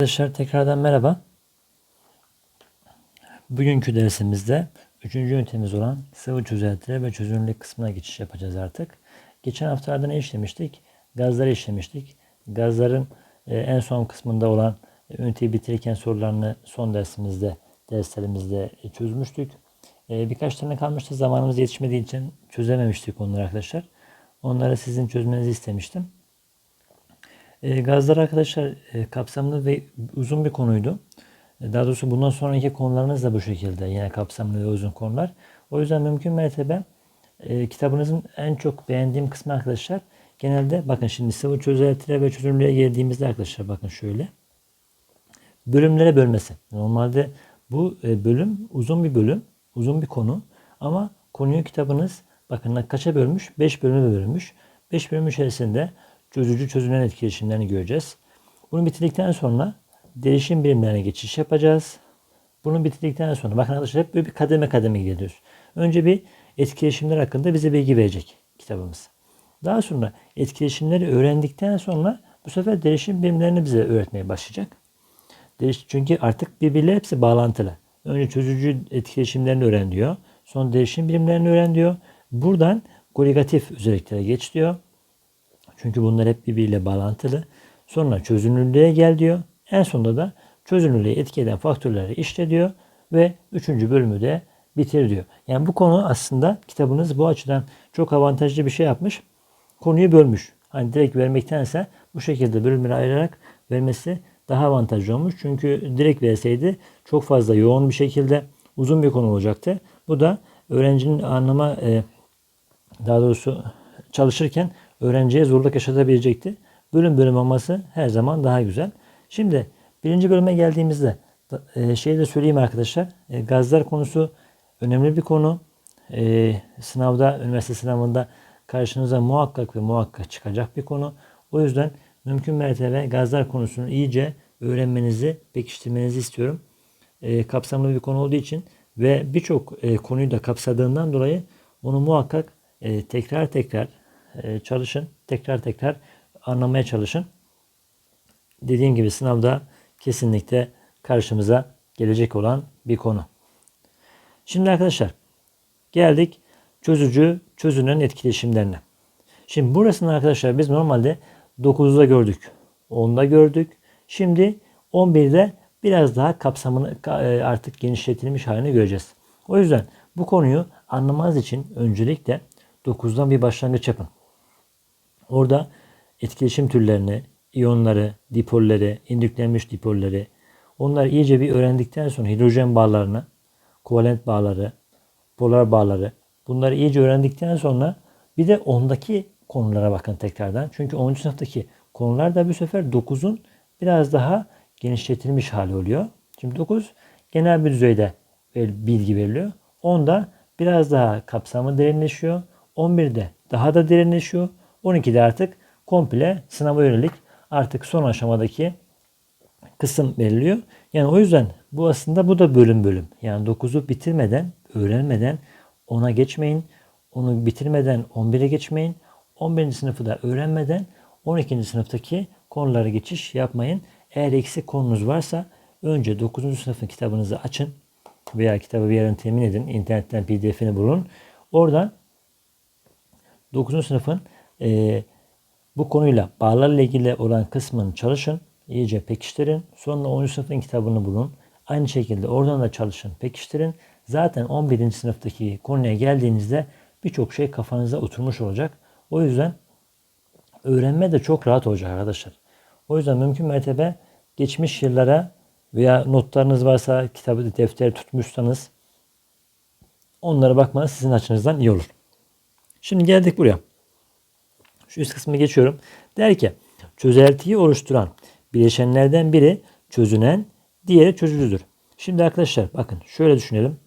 Arkadaşlar tekrardan merhaba. Bugünkü dersimizde üçüncü ünitemiz olan sıvı çözeltileri ve çözünürlük kısmına geçiş yapacağız artık. Geçen haftalarda ne işlemiştik? Gazları işlemiştik. Gazların e, en son kısmında olan üniteyi bitirirken sorularını son dersimizde, derslerimizde e, çözmüştük. E, birkaç tane kalmıştı. Zamanımız yetişmediği için çözememiştik onları arkadaşlar. Onları sizin çözmenizi istemiştim. E, gazlar arkadaşlar e, kapsamlı ve uzun bir konuydu. E, daha doğrusu bundan sonraki konularımız da bu şekilde yine kapsamlı ve uzun konular. O yüzden mümkün mertebe e, kitabınızın en çok beğendiğim kısmı arkadaşlar genelde bakın şimdi sıvı çözeltiler ve çözünürlüğe geldiğimizde arkadaşlar bakın şöyle bölümlere bölmesi. Normalde bu e, bölüm uzun bir bölüm, uzun bir konu ama konuyu kitabınız bakın kaça bölmüş? 5 bölüme bölmüş. 5 bölüm içerisinde çözücü çözünen etkileşimlerini göreceğiz. Bunu bitirdikten sonra değişim birimlerine geçiş yapacağız. Bunu bitirdikten sonra bakın arkadaşlar hep böyle bir kademe kademe gidiyoruz. Önce bir etkileşimler hakkında bize bilgi verecek kitabımız. Daha sonra etkileşimleri öğrendikten sonra bu sefer değişim birimlerini bize öğretmeye başlayacak. Çünkü artık birbirleri hepsi bağlantılı. Önce çözücü etkileşimlerini öğren diyor. Sonra değişim birimlerini öğren diyor. Buradan koligatif özelliklere geç diyor. Çünkü bunlar hep birbiriyle bağlantılı. Sonra çözünürlüğe gel diyor. En sonunda da çözünürlüğü etki eden faktörleri işle diyor. Ve üçüncü bölümü de bitir diyor. Yani bu konu aslında kitabınız bu açıdan çok avantajlı bir şey yapmış. Konuyu bölmüş. Hani direkt vermektense bu şekilde bölümlere ayırarak vermesi daha avantajlı olmuş. Çünkü direkt verseydi çok fazla yoğun bir şekilde uzun bir konu olacaktı. Bu da öğrencinin anlama e, daha doğrusu çalışırken öğrenciye zorluk yaşatabilecekti. Bölüm bölüm olması her zaman daha güzel. Şimdi birinci bölüme geldiğimizde e, şey de söyleyeyim arkadaşlar. E, gazlar konusu önemli bir konu. E, sınavda, üniversite sınavında karşınıza muhakkak ve muhakkak çıkacak bir konu. O yüzden mümkün mertebe gazlar konusunu iyice öğrenmenizi, pekiştirmenizi istiyorum. E, kapsamlı bir konu olduğu için ve birçok e, konuyu da kapsadığından dolayı onu muhakkak e, tekrar tekrar e, çalışın. Tekrar tekrar anlamaya çalışın. Dediğim gibi sınavda kesinlikle karşımıza gelecek olan bir konu. Şimdi arkadaşlar geldik çözücü çözünen etkileşimlerine. Şimdi burasını arkadaşlar biz normalde 9'da gördük. 10'da gördük. Şimdi 11'de biraz daha kapsamını e, artık genişletilmiş halini göreceğiz. O yüzden bu konuyu anlamanız için öncelikle 9'dan bir başlangıç yapın. Orada etkileşim türlerini, iyonları, dipolleri, indüklenmiş dipolleri, onları iyice bir öğrendikten sonra hidrojen bağlarını, kovalent bağları, polar bağları, bunları iyice öğrendikten sonra bir de ondaki konulara bakın tekrardan. Çünkü 10. sınıftaki konular da bu sefer 9'un biraz daha genişletilmiş hali oluyor. Şimdi 9 genel bir düzeyde bilgi veriliyor. 10'da biraz daha kapsamı derinleşiyor. 11'de daha da derinleşiyor. 12'de artık komple sınava yönelik artık son aşamadaki kısım veriliyor. Yani o yüzden bu aslında bu da bölüm bölüm. Yani 9'u bitirmeden, öğrenmeden 10'a geçmeyin. Onu bitirmeden 11'e geçmeyin. 11. sınıfı da öğrenmeden 12. sınıftaki konulara geçiş yapmayın. Eğer eksik konunuz varsa önce 9. sınıfın kitabınızı açın veya kitabı bir yerden temin edin. İnternetten pdf'ini bulun. Oradan 9. sınıfın e, bu konuyla bağlarla ilgili olan kısmını çalışın. iyice pekiştirin. Sonra 10. sınıfın kitabını bulun. Aynı şekilde oradan da çalışın, pekiştirin. Zaten 11. sınıftaki konuya geldiğinizde birçok şey kafanıza oturmuş olacak. O yüzden öğrenme de çok rahat olacak arkadaşlar. O yüzden mümkün mertebe geçmiş yıllara veya notlarınız varsa kitabı defter tutmuşsanız onlara bakmanız sizin açınızdan iyi olur. Şimdi geldik buraya. Şu üst kısmı geçiyorum. Der ki çözeltiyi oluşturan bileşenlerden biri çözünen, diğeri çözücüdür. Şimdi arkadaşlar bakın şöyle düşünelim.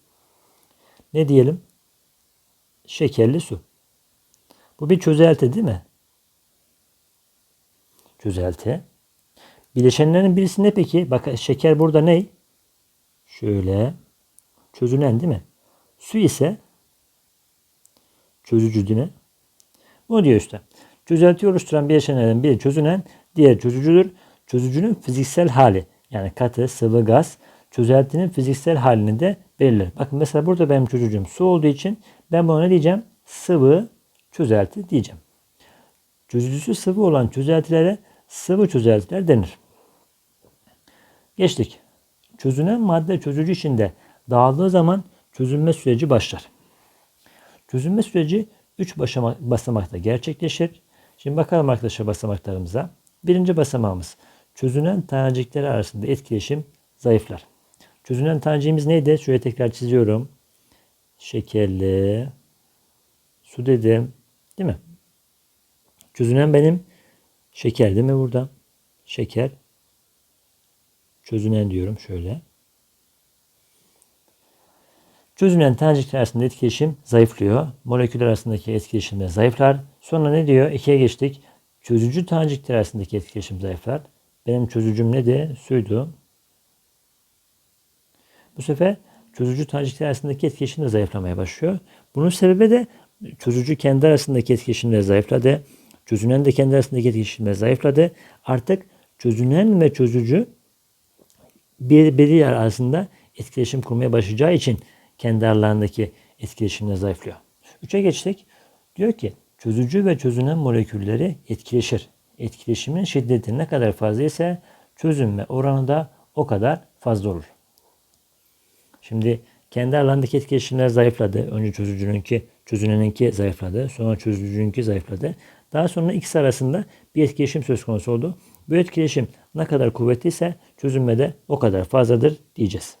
Ne diyelim? Şekerli su. Bu bir çözelti değil mi? Çözelti. Bileşenlerin birisi ne peki? Bak şeker burada ne? Şöyle. Çözünen değil mi? Su ise çözücü değil mi? Bu diyor işte. Çözelti oluşturan bileşenlerden biri çözünen, diğer çözücüdür. Çözücünün fiziksel hali yani katı, sıvı, gaz çözeltinin fiziksel halini de belirler. Bakın mesela burada benim çocuğum su olduğu için ben buna ne diyeceğim? Sıvı çözelti diyeceğim. Çözücüsü sıvı olan çözeltilere sıvı çözeltiler denir. Geçtik. Çözünen madde çözücü içinde dağıldığı zaman çözünme süreci başlar. Çözünme süreci 3 basamakta gerçekleşir. Şimdi bakalım arkadaşlar basamaklarımıza. Birinci basamağımız çözünen tanecikler arasında etkileşim zayıflar. Çözünen taneciğimiz neydi? Şöyle tekrar çiziyorum. Şekerli su dedim. Değil mi? Çözünen benim şeker değil mi burada? Şeker. Çözünen diyorum şöyle. Çözünen tanecikler arasında etkileşim zayıflıyor. Moleküller arasındaki etkileşim de zayıflar. Sonra ne diyor? İkiye geçtik. Çözücü tanecikler arasındaki etkileşim zayıflar. Benim çözücüm neydi? Suydu. Bu sefer çözücü tanecikler arasındaki etkileşim de zayıflamaya başlıyor. Bunun sebebi de çözücü kendi arasındaki etkileşimler zayıfladı. Çözünen de kendi arasındaki etkileşimler zayıfladı. Artık çözünen ve çözücü birbiri arasında etkileşim kurmaya başlayacağı için kendi aralarındaki etkileşimler zayıflıyor. Üçe geçtik. Diyor ki çözücü ve çözünen molekülleri etkileşir. Etkileşimin şiddeti ne kadar fazla ise çözünme oranı da o kadar fazla olur. Şimdi kendi aralarındaki etkileşimler zayıfladı. Önce çözücününki, çözüneninki zayıfladı. Sonra çözücününki zayıfladı. Daha sonra ikisi arasında bir etkileşim söz konusu oldu. Bu etkileşim ne kadar kuvvetliyse çözünme de o kadar fazladır diyeceğiz.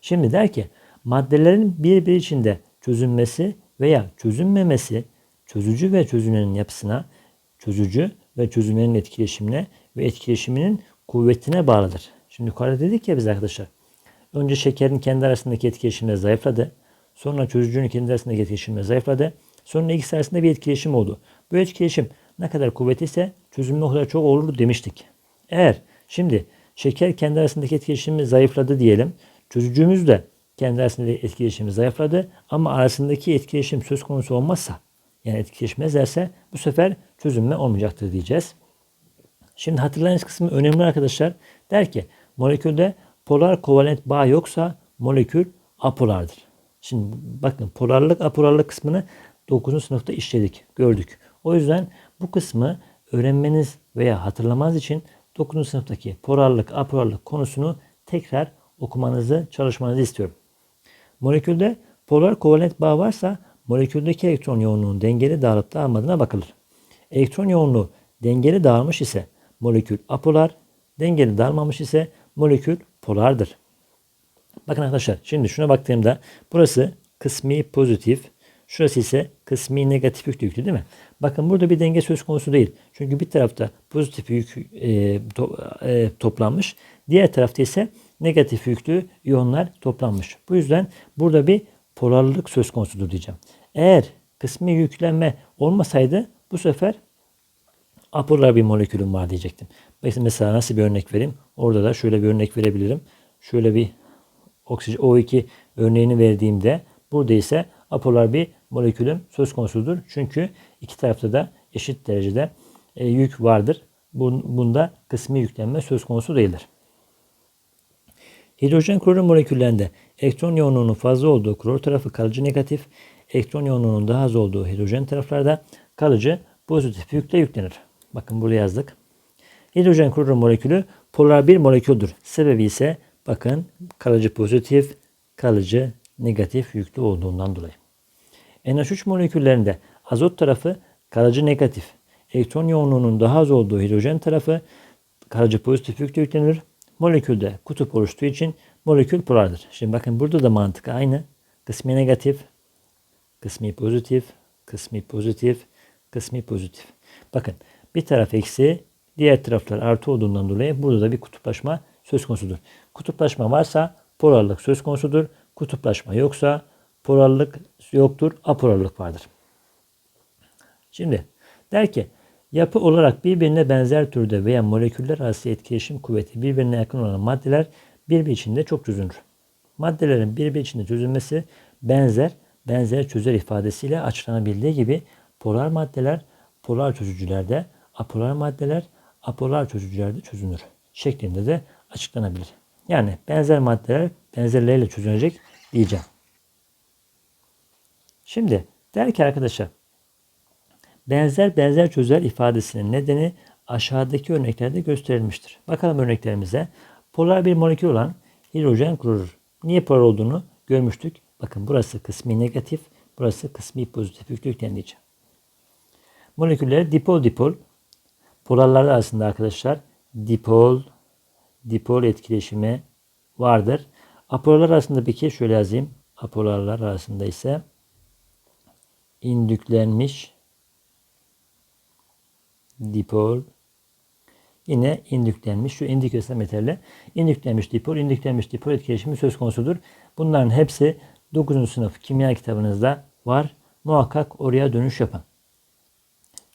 Şimdi der ki maddelerin birbiri içinde çözünmesi veya çözünmemesi çözücü ve çözünenin yapısına, çözücü ve çözünenin etkileşimine ve etkileşiminin kuvvetine bağlıdır. Şimdi yukarıda dedik ya biz arkadaşlar. Önce şekerin kendi arasındaki etkileşimle zayıfladı. Sonra çözücünün kendi arasındaki etkileşimle zayıfladı. Sonra ikisi arasında bir etkileşim oldu. Bu etkileşim ne kadar kuvvetliyse çözünme o kadar çok olur demiştik. Eğer şimdi şeker kendi arasındaki etkileşimi zayıfladı diyelim. Çözücümüz de kendi arasındaki etkileşimi zayıfladı ama arasındaki etkileşim söz konusu olmazsa yani etkileşmezlerse bu sefer çözünme olmayacaktır diyeceğiz. Şimdi hatırlayınız kısmı önemli arkadaşlar. Der ki molekülde polar kovalent bağ yoksa molekül apolardır. Şimdi bakın polarlık apolarlık kısmını 9. sınıfta işledik, gördük. O yüzden bu kısmı öğrenmeniz veya hatırlamanız için 9. sınıftaki polarlık apolarlık konusunu tekrar okumanızı, çalışmanızı istiyorum. Molekülde polar kovalent bağ varsa moleküldeki elektron yoğunluğunun dengeli dağılıp dağılmadığına bakılır. Elektron yoğunluğu dengeli dağılmış ise molekül apolar, dengeli dağılmamış ise molekül polardır. Bakın arkadaşlar şimdi şuna baktığımda burası kısmi pozitif, şurası ise kısmi negatif yüklü değil mi? Bakın burada bir denge söz konusu değil. Çünkü bir tarafta pozitif yük e, to, e, toplanmış, diğer tarafta ise negatif yüklü iyonlar toplanmış. Bu yüzden burada bir polarlık söz konusudur diyeceğim. Eğer kısmi yüklenme olmasaydı bu sefer apolar bir molekülüm var diyecektim. Mesela nasıl bir örnek vereyim? Orada da şöyle bir örnek verebilirim. Şöyle bir oksijen O2 örneğini verdiğimde burada ise apolar bir molekülüm söz konusudur. Çünkü iki tarafta da eşit derecede e, yük vardır. Bunda kısmi yüklenme söz konusu değildir. Hidrojen klorür moleküllerinde elektron yoğunluğunun fazla olduğu klor tarafı kalıcı negatif, elektron yoğunluğunun daha az olduğu hidrojen taraflarda kalıcı pozitif yükle yüklenir. Bakın burada yazdık. Hidrojen klorür molekülü polar bir moleküldür. Sebebi ise bakın kalıcı pozitif, kalıcı negatif yüklü olduğundan dolayı. NH3 moleküllerinde azot tarafı kalıcı negatif, elektron yoğunluğunun daha az olduğu hidrojen tarafı kalıcı pozitif yüklü yüklenir molekülde kutup oluştuğu için molekül polardır. Şimdi bakın burada da mantık aynı. Kısmi negatif, kısmi pozitif, kısmi pozitif, kısmi pozitif. Bakın bir taraf eksi, diğer taraflar artı olduğundan dolayı burada da bir kutuplaşma söz konusudur. Kutuplaşma varsa polarlık söz konusudur. Kutuplaşma yoksa polarlık yoktur, apolarlık vardır. Şimdi der ki Yapı olarak birbirine benzer türde veya moleküller arası etkileşim kuvveti birbirine yakın olan maddeler birbiri içinde çok çözünür. Maddelerin birbiri içinde çözülmesi benzer, benzer çözer ifadesiyle açıklanabildiği gibi polar maddeler polar çözücülerde, apolar maddeler apolar çözücülerde çözünür. şeklinde de açıklanabilir. Yani benzer maddeler benzerleriyle çözülecek diyeceğim. Şimdi der ki arkadaşlar benzer benzer çözer ifadesinin nedeni aşağıdaki örneklerde gösterilmiştir. Bakalım örneklerimize. Polar bir molekül olan hidrojen klorür. Niye polar olduğunu görmüştük. Bakın burası kısmi negatif, burası kısmi pozitif yüklükten diyeceğim. Moleküller dipol dipol. Polarlar arasında arkadaşlar dipol dipol etkileşimi vardır. Apolarlar arasında peki şöyle yazayım. Apolarlar arasında ise indüklenmiş dipol yine indüklenmiş şu indükasyon metalle indüklenmiş dipol indüklenmiş dipol etkileşimi söz konusudur. Bunların hepsi 9. sınıf kimya kitabınızda var. Muhakkak oraya dönüş yapın.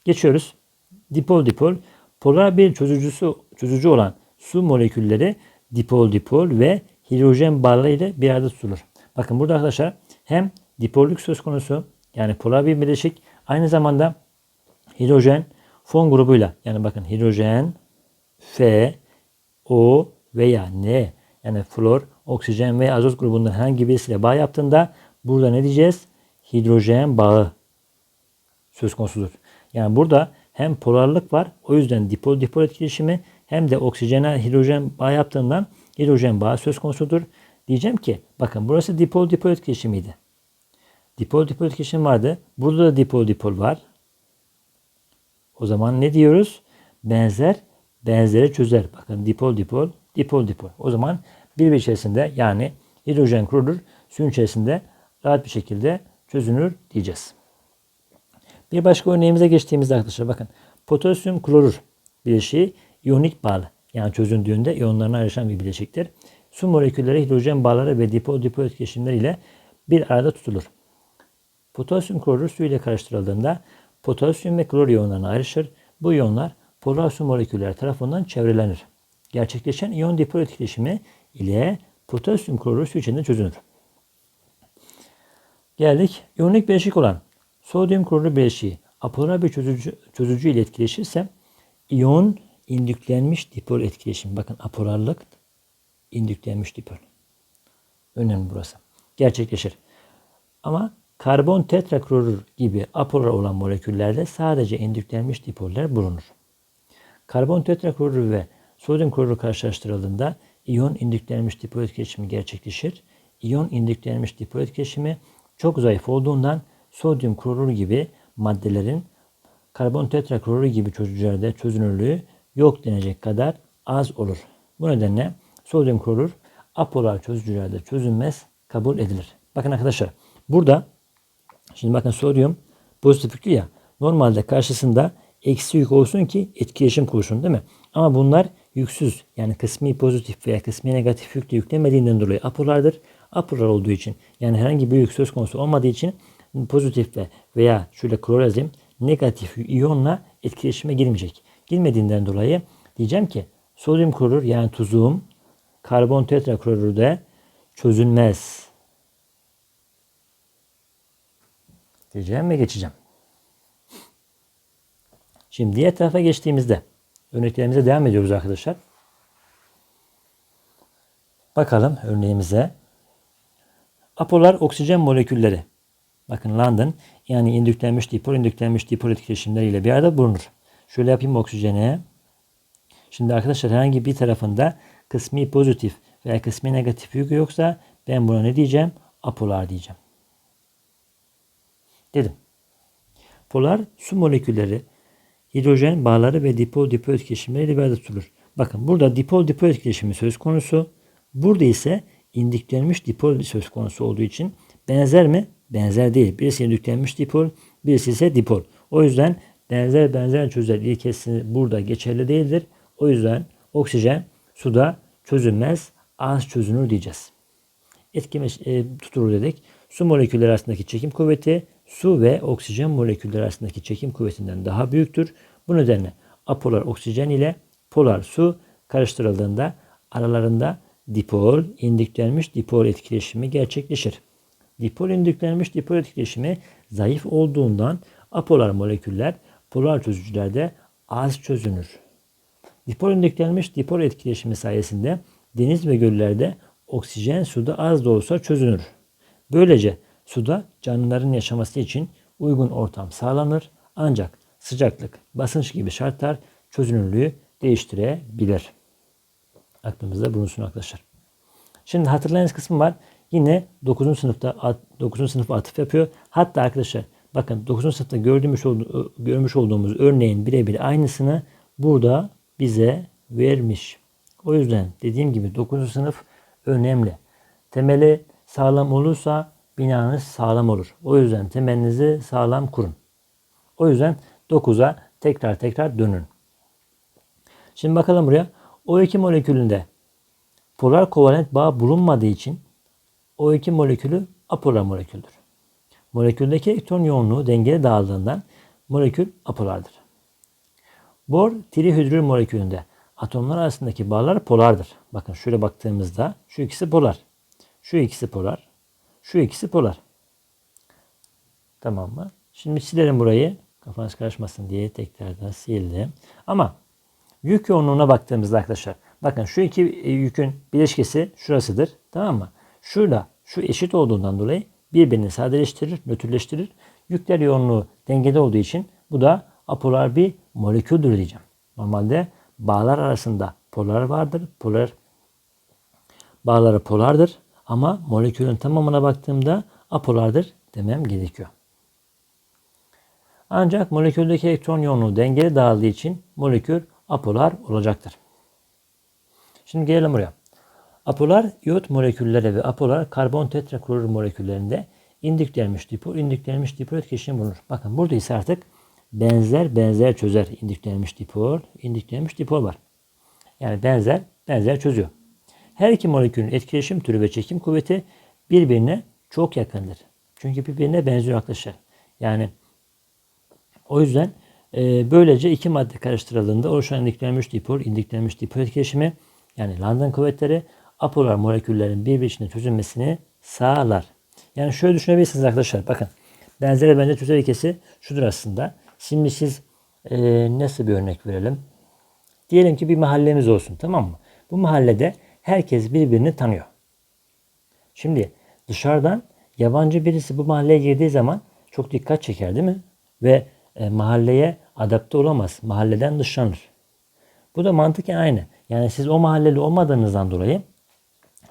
Geçiyoruz. Dipol dipol polar bir çözücüsü çözücü olan su molekülleri dipol dipol ve hidrojen bağları ile bir arada tutulur. Bakın burada arkadaşlar hem dipollük söz konusu yani polar bir bileşik aynı zamanda hidrojen fon grubuyla yani bakın hidrojen F, O veya N yani flor, oksijen ve azot grubundan herhangi birisiyle bağ yaptığında burada ne diyeceğiz? Hidrojen bağı söz konusudur. Yani burada hem polarlık var o yüzden dipol dipol etkileşimi hem de oksijene hidrojen bağ yaptığından hidrojen bağı söz konusudur. Diyeceğim ki bakın burası dipol dipol etkileşimiydi. Dipol dipol etkileşim vardı. Burada da dipol dipol var. O zaman ne diyoruz? Benzer benzeri çözer. Bakın dipol dipol dipol dipol. O zaman birbir içerisinde yani hidrojen klorür suyun içerisinde rahat bir şekilde çözünür diyeceğiz. Bir başka örneğimize geçtiğimizde arkadaşlar bakın potasyum klorür bileşiği iyonik bağlı. Yani çözündüğünde iyonlarına ayrışan bir bileşiktir. Su molekülleri hidrojen bağları ve dipol dipol etkileşimleri ile bir arada tutulur. Potasyum klorür su ile karıştırıldığında potasyum ve klor iyonlarına ayrışır. Bu iyonlar polar su molekülleri tarafından çevrelenir. Gerçekleşen iyon dipol etkileşimi ile potasyum klorür su içinde çözünür. Geldik iyonik bileşik olan sodyum klorür bileşiği apolar bir çözücü, çözücü ile etkileşirse iyon indüklenmiş dipol etkileşimi. Bakın apolarlık indüklenmiş dipol. Önemli burası. Gerçekleşir. Ama karbon tetraklorür gibi apolar olan moleküllerde sadece indüklenmiş dipoller bulunur. Karbon tetraklorür ve sodyum klorür karşılaştırıldığında iyon indüklenmiş dipol etkileşimi gerçekleşir. İyon indüklenmiş dipol etkileşimi çok zayıf olduğundan sodyum klorür gibi maddelerin karbon tetraklorür gibi çözücülerde çözünürlüğü yok denecek kadar az olur. Bu nedenle sodyum klorür apolar çözücülerde çözünmez kabul edilir. Bakın arkadaşlar burada şimdi bakın sodyum pozitif yüklü ya normalde karşısında eksi yük olsun ki etkileşim kursun değil mi? Ama bunlar yüksüz yani kısmi pozitif veya kısmi negatif yükle yüklemediğinden dolayı apolardır. Apolar olduğu için yani herhangi bir yük söz konusu olmadığı için pozitifle veya şöyle klor yazayım negatif iyonla etkileşime girmeyecek. Girmediğinden dolayı diyeceğim ki sodyum klorür yani tuzum karbon tetraklorürde çözünmez. Diyeceğim ve geçeceğim. Şimdi diğer tarafa geçtiğimizde örneklerimize devam ediyoruz arkadaşlar. Bakalım örneğimize. Apolar oksijen molekülleri. Bakın London yani indüklenmiş dipol, indüklenmiş dipol etkileşimleriyle bir arada bulunur. Şöyle yapayım oksijene. Şimdi arkadaşlar herhangi bir tarafında kısmi pozitif veya kısmi negatif yük yoksa ben buna ne diyeceğim? Apolar diyeceğim. Dedim. Polar su molekülleri, hidrojen bağları ve dipol dipol etkileşimleriyle bir arada tutulur. Bakın burada dipol dipol etkileşimi söz konusu. Burada ise indüklenmiş dipol söz konusu olduğu için benzer mi? Benzer değil. Birisi indüklenmiş dipol, birisi ise dipol. O yüzden benzer benzer çözer ilkesi burada geçerli değildir. O yüzden oksijen suda çözülmez, az çözünür diyeceğiz. Etkime e, tutulur dedik. Su molekülleri arasındaki çekim kuvveti su ve oksijen molekülleri arasındaki çekim kuvvetinden daha büyüktür. Bu nedenle apolar oksijen ile polar su karıştırıldığında aralarında dipol, indüklenmiş dipol etkileşimi gerçekleşir. Dipol indüklenmiş dipol etkileşimi zayıf olduğundan apolar moleküller polar çözücülerde az çözünür. Dipol indüklenmiş dipol etkileşimi sayesinde deniz ve göllerde oksijen suda az da olsa çözünür. Böylece suda canlıların yaşaması için uygun ortam sağlanır ancak sıcaklık, basınç gibi şartlar çözünürlüğü değiştirebilir. Aklımızda bulunsun arkadaşlar. Şimdi hatırlayınız kısmı var. Yine 9. sınıfta 9. sınıf atıf yapıyor. Hatta arkadaşlar bakın 9. sınıfta gördüğümüz, görmüş olduğumuz örneğin birebir aynısını burada bize vermiş. O yüzden dediğim gibi 9. sınıf önemli. Temeli sağlam olursa binanız sağlam olur. O yüzden temelinizi sağlam kurun. O yüzden 9'a tekrar tekrar dönün. Şimdi bakalım buraya. O2 molekülünde polar kovalent bağ bulunmadığı için O2 molekülü apolar moleküldür. Moleküldeki elektron yoğunluğu dengeli dağıldığından molekül apolardır. Bor trihidrül molekülünde atomlar arasındaki bağlar polardır. Bakın şöyle baktığımızda şu ikisi polar. Şu ikisi polar. Şu ikisi polar. Tamam mı? Şimdi silerim burayı. Kafanız karışmasın diye tekrardan sildim. Ama yük yoğunluğuna baktığımızda arkadaşlar bakın şu iki yükün bileşkesi şurasıdır. Tamam mı? Şurada şu eşit olduğundan dolayı birbirini sadeleştirir, nötrleştirir. Yükler yoğunluğu dengede olduğu için bu da apolar bir moleküldür diyeceğim. Normalde bağlar arasında polar vardır. Polar bağları polardır ama molekülün tamamına baktığımda apolardır demem gerekiyor. Ancak moleküldeki elektron yoğunluğu dengeli dağıldığı için molekül apolar olacaktır. Şimdi gelelim buraya. Apolar iot molekülleri ve apolar karbon tetraklorür moleküllerinde indüklenmiş dipol, indüklenmiş dipol etkileşimi bulunur. Bakın burada ise artık benzer benzer çözer. İndüklenmiş dipol, indüklenmiş dipol var. Yani benzer benzer çözüyor. Her iki molekülün etkileşim türü ve çekim kuvveti birbirine çok yakındır. Çünkü birbirine benziyor arkadaşlar. Yani o yüzden e, böylece iki madde karıştırıldığında oluşan indüklenmiş dipol, indüklenmiş dipol etkileşimi yani London kuvvetleri apolar moleküllerin birbirine çözülmesini sağlar. Yani şöyle düşünebilirsiniz arkadaşlar. Bakın benzeri benzer çözel ilkesi şudur aslında. Şimdi siz e, nasıl bir örnek verelim? Diyelim ki bir mahallemiz olsun tamam mı? Bu mahallede herkes birbirini tanıyor. Şimdi dışarıdan yabancı birisi bu mahalleye girdiği zaman çok dikkat çeker değil mi? Ve e, mahalleye adapte olamaz. Mahalleden dışlanır. Bu da mantıken aynı. Yani siz o mahalleli olmadığınızdan dolayı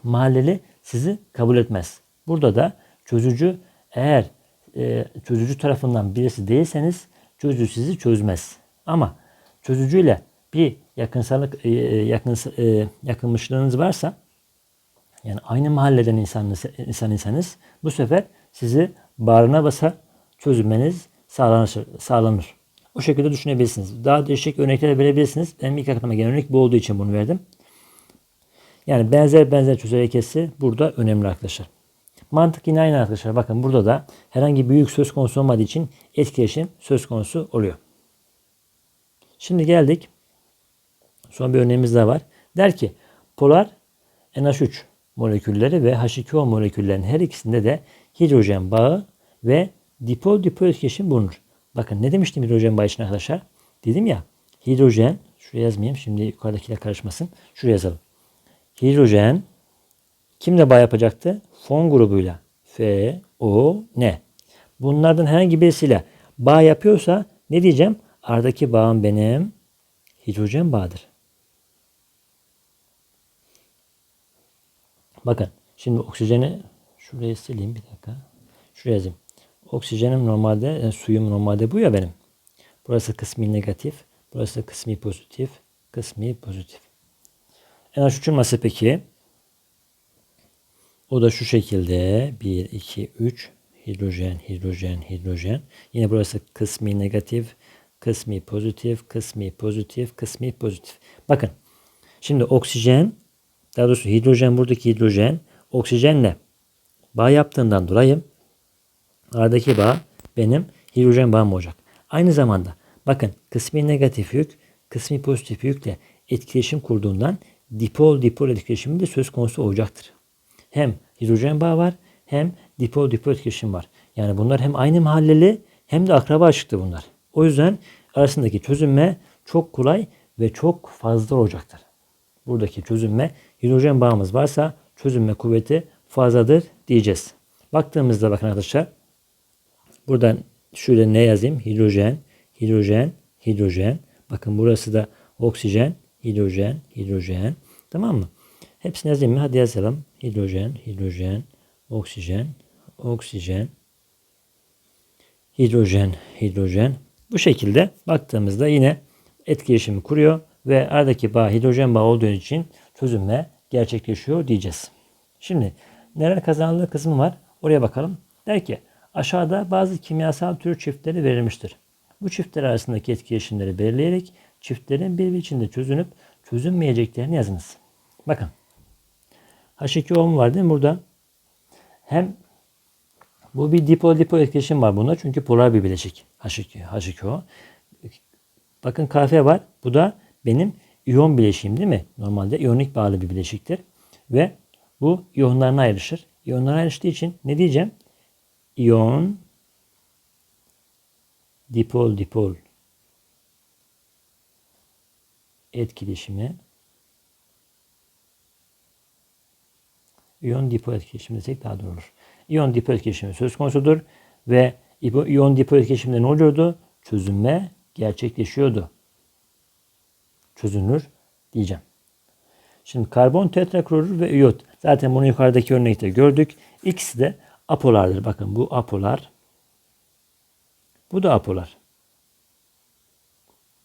mahalleli sizi kabul etmez. Burada da çözücü eğer e, çözücü tarafından birisi değilseniz çözücü sizi çözmez. Ama çözücüyle bir yakınsalık e, yakın e, yakınmışlığınız varsa yani aynı mahalleden insan insan insanız bu sefer sizi bağrına basa çözülmeniz sağlanır. sağlanır. O şekilde düşünebilirsiniz. Daha değişik örnekler verebilirsiniz. Benim ilk aklıma gelen örnek bu olduğu için bunu verdim. Yani benzer benzer çözel ilkesi burada önemli arkadaşlar. Mantık yine aynı arkadaşlar. Bakın burada da herhangi büyük söz konusu olmadığı için etkileşim söz konusu oluyor. Şimdi geldik. Son bir örneğimiz daha var. Der ki polar NH3 molekülleri ve H2O moleküllerin her ikisinde de hidrojen bağı ve dipol dipol etkileşim bulunur. Bakın ne demiştim hidrojen bağı için arkadaşlar? Dedim ya hidrojen şuraya yazmayayım şimdi yukarıdakiyle karışmasın. Şuraya yazalım. Hidrojen kimle bağ yapacaktı? Fon grubuyla. F, O, N. Bunlardan herhangi birisiyle bağ yapıyorsa ne diyeceğim? Aradaki bağım benim hidrojen bağıdır. Bakın şimdi oksijeni şuraya sileyim bir dakika. Şuraya yazayım. Oksijenim normalde, yani suyum normalde bu ya benim. Burası kısmi negatif. Burası kısmi pozitif. Kısmi pozitif. NH3'ün masası peki? O da şu şekilde 1, 2, 3 hidrojen, hidrojen, hidrojen. Yine burası kısmi negatif, kısmi pozitif, kısmi pozitif, kısmi pozitif. Bakın şimdi oksijen, daha doğrusu hidrojen buradaki hidrojen oksijenle bağ yaptığından dolayı aradaki bağ benim hidrojen bağım olacak. Aynı zamanda bakın kısmi negatif yük, kısmi pozitif yükle etkileşim kurduğundan dipol dipol etkileşimi de söz konusu olacaktır. Hem hidrojen bağı var hem dipol dipol etkileşim var. Yani bunlar hem aynı mahalleli hem de akraba çıktı bunlar. O yüzden arasındaki çözünme çok kolay ve çok fazla olacaktır. Buradaki çözünme hidrojen bağımız varsa çözünme kuvveti fazladır diyeceğiz. Baktığımızda bakın arkadaşlar buradan şöyle ne yazayım? Hidrojen, hidrojen, hidrojen. Bakın burası da oksijen, hidrojen, hidrojen. Tamam mı? Hepsini yazayım mı? Hadi yazalım. Hidrojen, hidrojen, oksijen, oksijen, hidrojen, hidrojen. Bu şekilde baktığımızda yine etkileşimi kuruyor ve aradaki bağ hidrojen bağı olduğu için çözünme gerçekleşiyor diyeceğiz. Şimdi neler kazanıldığı kısmı var. Oraya bakalım. Der ki aşağıda bazı kimyasal tür çiftleri verilmiştir. Bu çiftler arasındaki etkileşimleri belirleyerek çiftlerin birbiri içinde çözünüp çözünmeyeceklerini yazınız. Bakın. H2O mu var değil mi burada? Hem bu bir dipol dipol etkileşim var bunda çünkü polar bir bileşik H2, H2O. Bakın Kf var. Bu da benim iyon bileşiğim değil mi? Normalde iyonik bağlı bir bileşiktir. Ve bu iyonlarına ayrışır. İyonlarına ayrıştığı için ne diyeceğim? İyon dipol dipol etkileşimi iyon dipol etkileşimi desek daha doğru olur. İyon dipol etkileşimi söz konusudur ve iyon dipol etkileşiminde ne oluyordu? Çözünme gerçekleşiyordu. Çözünür diyeceğim. Şimdi karbon tetraklorür ve iyot. Zaten bunu yukarıdaki örnekte gördük. İkisi de apolardır. Bakın bu apolar. Bu da apolar.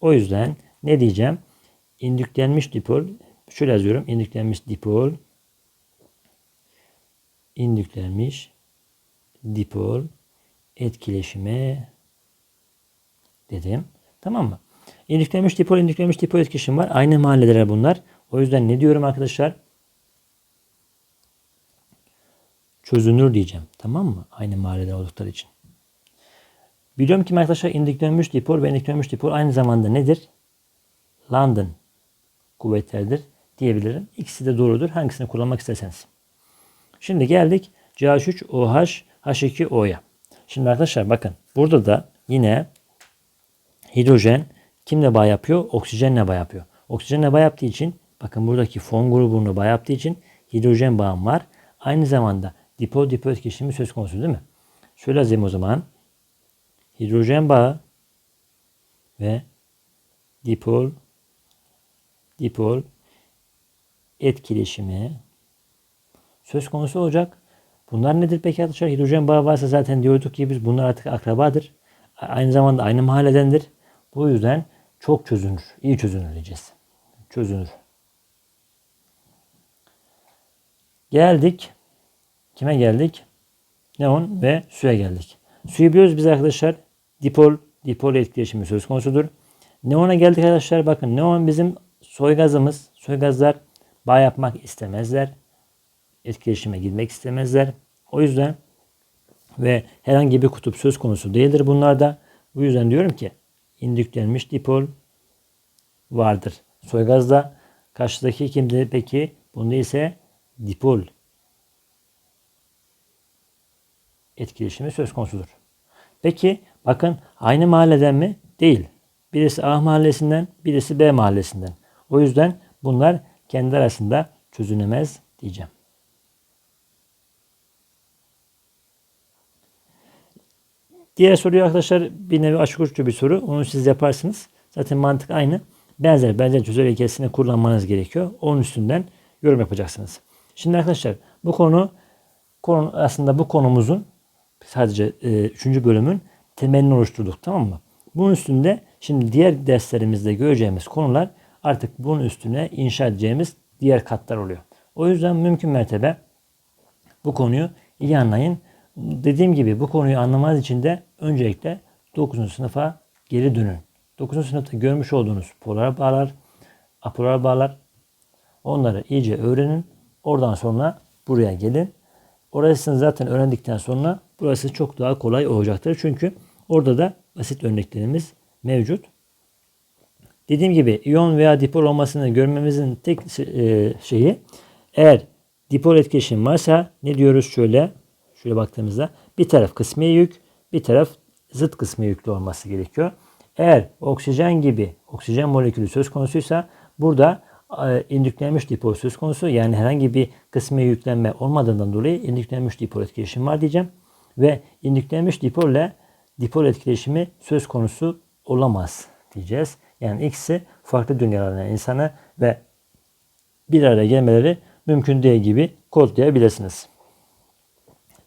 O yüzden ne diyeceğim? İndüklenmiş dipol. Şöyle yazıyorum. İndüklenmiş dipol. İndüklenmiş dipol etkileşime dedim. Tamam mı? İndüklenmiş dipol, indüklenmiş dipol etkileşim var. Aynı mahalleler bunlar. O yüzden ne diyorum arkadaşlar? Çözünür diyeceğim. Tamam mı? Aynı mahallede oldukları için. Biliyorum ki arkadaşlar indüklenmiş dipol ve indüklenmiş dipol aynı zamanda nedir? London kuvvetlerdir diyebilirim. İkisi de doğrudur. Hangisini kullanmak isterseniz. Şimdi geldik CH3OH H2O'ya. Şimdi arkadaşlar bakın burada da yine hidrojen kimle bağ yapıyor? Oksijenle bağ yapıyor. Oksijenle bağ yaptığı için bakın buradaki fon grubunu bağ yaptığı için hidrojen bağım var. Aynı zamanda dipol dipol etkileşimi söz konusu değil mi? Şöyle yazayım o zaman. Hidrojen bağı ve dipol dipol etkileşimi söz konusu olacak. Bunlar nedir peki arkadaşlar? Hidrojen bağı varsa zaten diyorduk ki biz bunlar artık akrabadır. Aynı zamanda aynı mahalledendir. Bu yüzden çok çözünür. iyi çözünür diyeceğiz. Çözünür. Geldik. Kime geldik? Neon ve suya geldik. Suyu biliyoruz biz arkadaşlar. Dipol, dipol etkileşimi söz konusudur. Neon'a geldik arkadaşlar. Bakın neon bizim soy gazımız. Soy gazlar bağ yapmak istemezler. Etkileşime girmek istemezler. O yüzden ve herhangi bir kutup söz konusu değildir bunlarda. Bu yüzden diyorum ki indüklenmiş dipol vardır. Soygazda karşıdaki kimdi peki? Bunda ise dipol etkileşimi söz konusudur. Peki bakın aynı mahalleden mi? Değil. Birisi A mahallesinden, birisi B mahallesinden. O yüzden bunlar kendi arasında çözünemez diyeceğim. Diğer soruyu arkadaşlar bir nevi açık uçlu bir soru. Onu siz yaparsınız. Zaten mantık aynı. Benzer benzer çözer ilkesini kullanmanız gerekiyor. Onun üstünden yorum yapacaksınız. Şimdi arkadaşlar bu konu, konu aslında bu konumuzun sadece e, 3. bölümün temelini oluşturduk tamam mı? Bunun üstünde şimdi diğer derslerimizde göreceğimiz konular artık bunun üstüne inşa edeceğimiz diğer katlar oluyor. O yüzden mümkün mertebe bu konuyu iyi anlayın. Dediğim gibi bu konuyu anlamanız için de öncelikle 9. sınıfa geri dönün. 9. sınıfta görmüş olduğunuz polar bağlar, apolar bağlar onları iyice öğrenin. Oradan sonra buraya gelin. Orasını zaten öğrendikten sonra burası çok daha kolay olacaktır. Çünkü orada da basit örneklerimiz mevcut. Dediğim gibi iyon veya dipol olmasını görmemizin tek e, şeyi eğer dipol etkileşim varsa ne diyoruz şöyle şöyle baktığımızda bir taraf kısmi yük bir taraf zıt kısmi yüklü olması gerekiyor. Eğer oksijen gibi oksijen molekülü söz konusuysa burada e, indüklenmiş dipol söz konusu. Yani herhangi bir kısmi yüklenme olmadığından dolayı indüklenmiş dipol etkileşimi var diyeceğim. Ve indüklenmiş dipol ile dipol etkileşimi söz konusu olamaz diyeceğiz. Yani ikisi farklı dünyalardan insanı ve bir araya gelmeleri mümkün değil gibi kodlayabilirsiniz.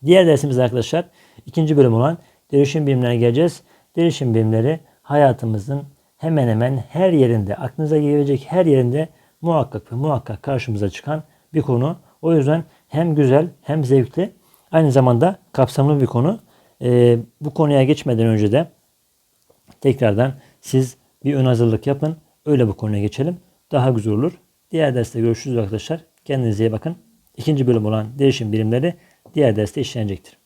Diğer dersimiz arkadaşlar ikinci bölüm olan derişim bilimlerine geleceğiz. Derişim bilimleri hayatımızın hemen hemen her yerinde, aklınıza gelebilecek her yerinde muhakkak ve muhakkak karşımıza çıkan bir konu. O yüzden hem güzel hem zevkli aynı zamanda kapsamlı bir konu. Ee, bu konuya geçmeden önce de tekrardan siz bir ön hazırlık yapın. Öyle bu konuya geçelim. Daha güzel olur. Diğer derste görüşürüz arkadaşlar. Kendinize iyi bakın. İkinci bölüm olan değişim bilimleri diğer derste işlenecektir.